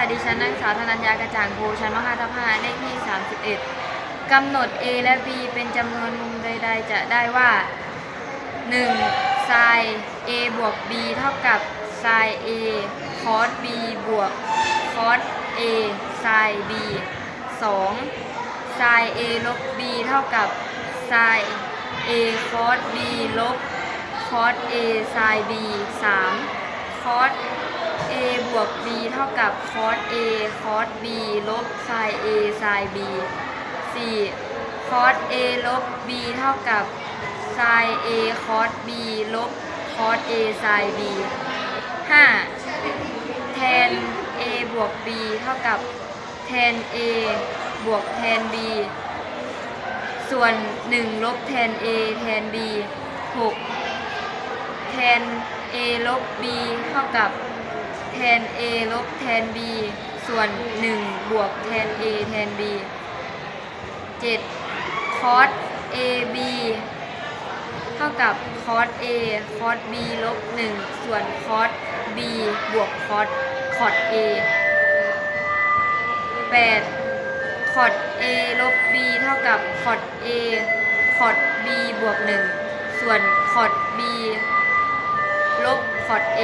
ค่ะ ดิฉันนางสาวธนัญญากระจ่างโพชั้นมหาทัพห้าเลขที่ 31 กำหนด a และ b เป็นจำนวนมุมใดๆ จะได้ว่า 1. sin a บวก b เท่ากับ sin a cos b บวก cos a sin b 2. sin a ลบ b เท่ากับ sin a cos b ลบ cos a sin b 3. cos a บ วก b เท่ากับ cos a cos b ลบ sin a sin b 4. cos a ลบ b เท่ากับ sin a cos b ลบ cos a sin b 5. แทน a บวก b เท่ากับ แทน a บวกแทน b ส่วน 1 ลบแทน a แทน b 6 แทน a ลบ b เท่ากับ แทน a ลบแทน b ส่วน 1 บวกแทน a แทน b 7 cos a b เท่ากับ cos a cos b ลบ 1 ส่วน cos b บวก cos cos a 8 cos a ลบ b เท่ากับ cos a cos b บวก 1 ส่วน cos b ลบ cos a